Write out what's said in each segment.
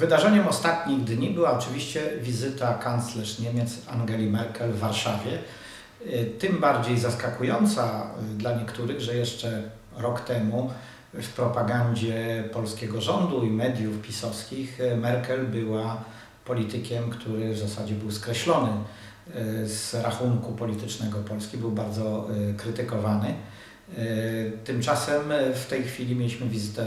Wydarzeniem ostatnich dni była oczywiście wizyta kanclerz Niemiec Angeli Merkel w Warszawie. Y, tym bardziej zaskakująca y, dla niektórych, że jeszcze rok temu w propagandzie polskiego rządu i mediów pisowskich y, Merkel była politykiem, który w zasadzie był skreślony z rachunku politycznego Polski, był bardzo krytykowany. Tymczasem w tej chwili mieliśmy wizytę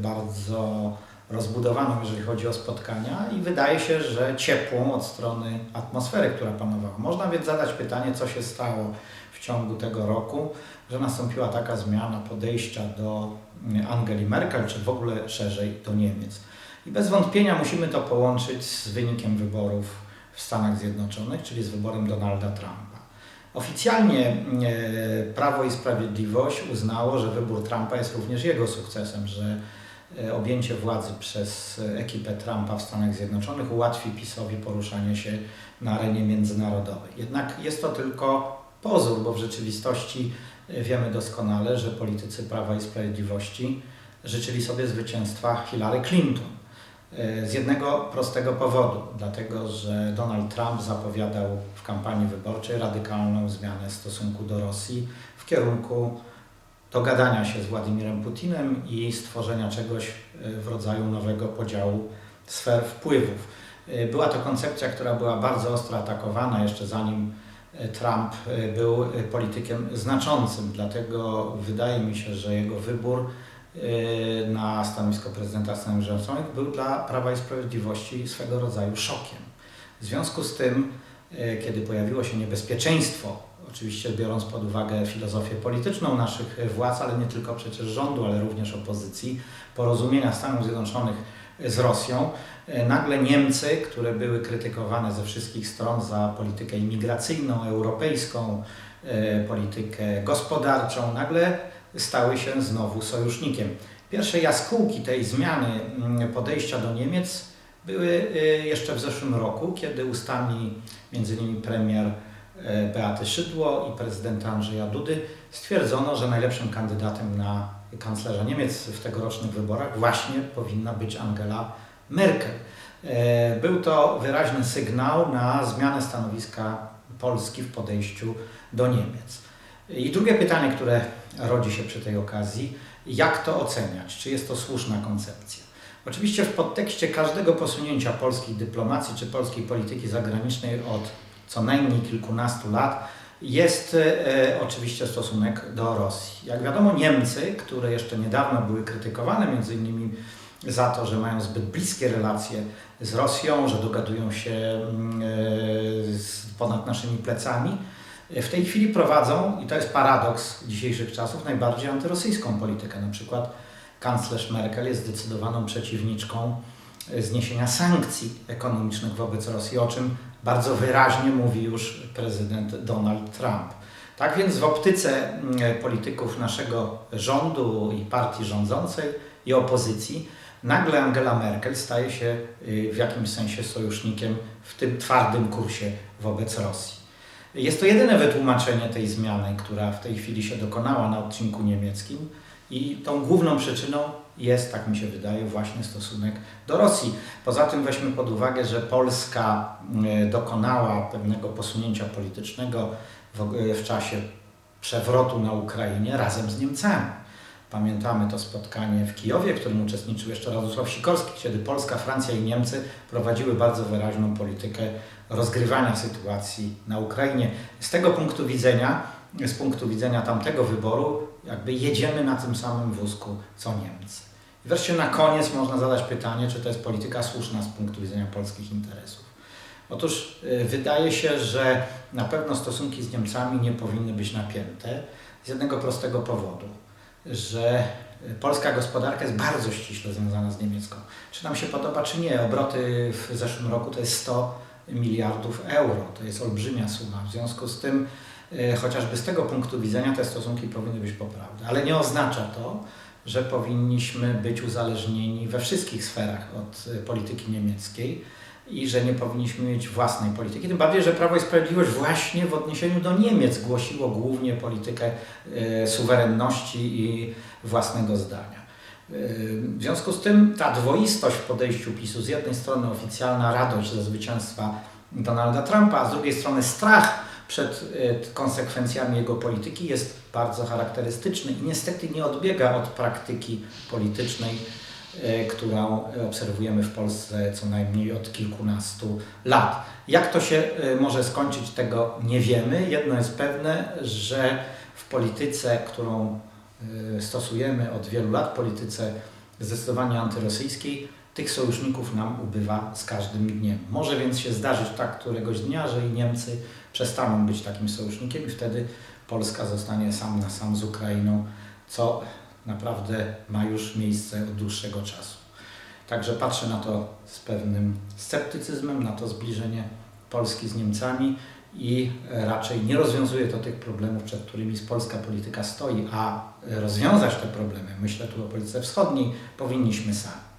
bardzo rozbudowaną, jeżeli chodzi o spotkania i wydaje się, że ciepłą od strony atmosfery, która panowała. Można więc zadać pytanie, co się stało w ciągu tego roku, że nastąpiła taka zmiana podejścia do Angeli Merkel, czy w ogóle szerzej do Niemiec. I bez wątpienia musimy to połączyć z wynikiem wyborów w Stanach Zjednoczonych, czyli z wyborem Donalda Trumpa. Oficjalnie e, Prawo i Sprawiedliwość uznało, że wybór Trumpa jest również jego sukcesem, że objęcie władzy przez ekipę Trumpa w Stanach Zjednoczonych ułatwi PiSowi poruszanie się na arenie międzynarodowej. Jednak jest to tylko pozór, bo w rzeczywistości e, wiemy doskonale, że politycy Prawa i Sprawiedliwości życzyli sobie zwycięstwa Hillary Clinton. E, z jednego prostego powodu, dlatego że Donald Trump zapowiadał w kampanii wyborczej radykalną zmianę stosunku do Rosji w kierunku dogadania się z Władimirem Putinem i stworzenia czegoś e, w rodzaju nowego podziału sfer wpływów. E, była to koncepcja, która była bardzo ostro atakowana jeszcze zanim e, Trump był politykiem znaczącym, dlatego wydaje mi się, że jego wybór na stanowisko prezydenta Stanów Zjednoczonych był dla Prawa i Sprawiedliwości swego rodzaju szokiem. W związku z tym, kiedy pojawiło się niebezpieczeństwo oczywiście biorąc pod uwagę filozofię polityczną naszych władz, ale nie tylko przecież rządu, ale również opozycji, porozumienia Stanów Zjednoczonych z Rosją, e, nagle Niemcy, które były krytykowane ze wszystkich stron za politykę imigracyjną, europejską, e, politykę gospodarczą, nagle stały się znowu sojusznikiem. Pierwsze jaskółki tej zmiany mm, podejścia do Niemiec były e, jeszcze w zeszłym roku, kiedy ustami między innymi premier Beaty Szydło i prezydenta Andrzeja Dudy stwierdzono, że najlepszym kandydatem na kanclerza Niemiec w tegorocznych wyborach właśnie powinna być Angela Merkel. E, był to wyraźny sygnał na zmianę stanowiska Polski w podejściu do Niemiec. I drugie pytanie, które rodzi się przy tej okazji, jak to oceniać? Czy jest to słuszna koncepcja? Oczywiście w podtekście każdego posunięcia polskiej dyplomacji czy polskiej polityki zagranicznej od co najmniej kilkunastu lat, jest e, oczywiście stosunek do Rosji. Jak wiadomo, Niemcy, które jeszcze niedawno były krytykowane między innymi za to, że mają zbyt bliskie relacje z Rosją, że dogadują się mm, e, ponad naszymi plecami, w tej chwili prowadzą, i to jest paradoks dzisiejszych czasów, najbardziej antyrosyjską politykę. Na przykład kanclerz Merkel jest zdecydowaną przeciwniczką zniesienia sankcji ekonomicznych wobec Rosji, o czym bardzo wyraźnie mówi już prezydent Donald Trump. Tak więc w optyce mm, polityków naszego rządu i partii rządzącej i opozycji, nagle Angela Merkel staje się y, w jakimś sensie sojusznikiem w tym twardym kursie wobec Rosji. Jest to jedyne wytłumaczenie tej zmiany, która w tej chwili się dokonała na odcinku niemieckim i tą główną przyczyną jest, tak mi się wydaje, właśnie stosunek do Rosji. Poza tym weźmy pod uwagę, że Polska e, dokonała pewnego posunięcia politycznego e, w czasie przewrotu na Ukrainie razem z Niemcami. Pamiętamy to spotkanie w Kijowie, w którym uczestniczył jeszcze Radosław Sikorski, kiedy Polska, Francja i Niemcy prowadziły bardzo wyraźną politykę rozgrywania sytuacji na Ukrainie. Z tego punktu widzenia, z punktu widzenia tamtego wyboru, jakby jedziemy na tym samym wózku co Niemcy. I wreszcie na koniec można zadać pytanie, czy to jest polityka słuszna z punktu widzenia polskich interesów. Otóż y, wydaje się, że na pewno stosunki z Niemcami nie powinny być napięte z jednego prostego powodu, że y, polska gospodarka jest bardzo ściśle związana z niemiecką. Czy nam się podoba, czy nie, obroty w zeszłym roku to jest 100 miliardów euro, to jest olbrzymia suma. W związku z tym, chociażby z tego punktu widzenia, te stosunki powinny być poprawne, ale nie oznacza to, że powinniśmy być uzależnieni we wszystkich sferach od y, polityki niemieckiej i że nie powinniśmy mieć własnej polityki. Tym bardziej, że Prawo i Sprawiedliwość właśnie w odniesieniu do Niemiec głosiło głównie politykę y, suwerenności i własnego zdania. W związku z tym ta dwoistość w podejściu PiSu, z jednej strony oficjalna radość ze zwycięstwa Donalda Trumpa, a z drugiej strony strach przed y, konsekwencjami jego polityki jest bardzo charakterystyczny i niestety nie odbiega od praktyki politycznej, y, którą obserwujemy w Polsce co najmniej od kilkunastu lat. Jak to się y, może skończyć, tego nie wiemy. Jedno jest pewne, że w polityce, którą stosujemy od wielu lat, polityce zdecydowanie antyrosyjskiej, tych sojuszników nam ubywa z każdym dniem. Może więc się zdarzyć tak któregoś dnia, że i Niemcy przestaną być takim sojusznikiem i wtedy Polska zostanie sam na sam z Ukrainą, co naprawdę ma już miejsce od dłuższego czasu. Także patrzę na to z pewnym sceptycyzmem, na to zbliżenie Polski z Niemcami i raczej nie rozwiązuje to tych problemów, przed którymi polska polityka stoi, a rozwiązać te problemy, myślę tu o polityce wschodniej, powinniśmy sami.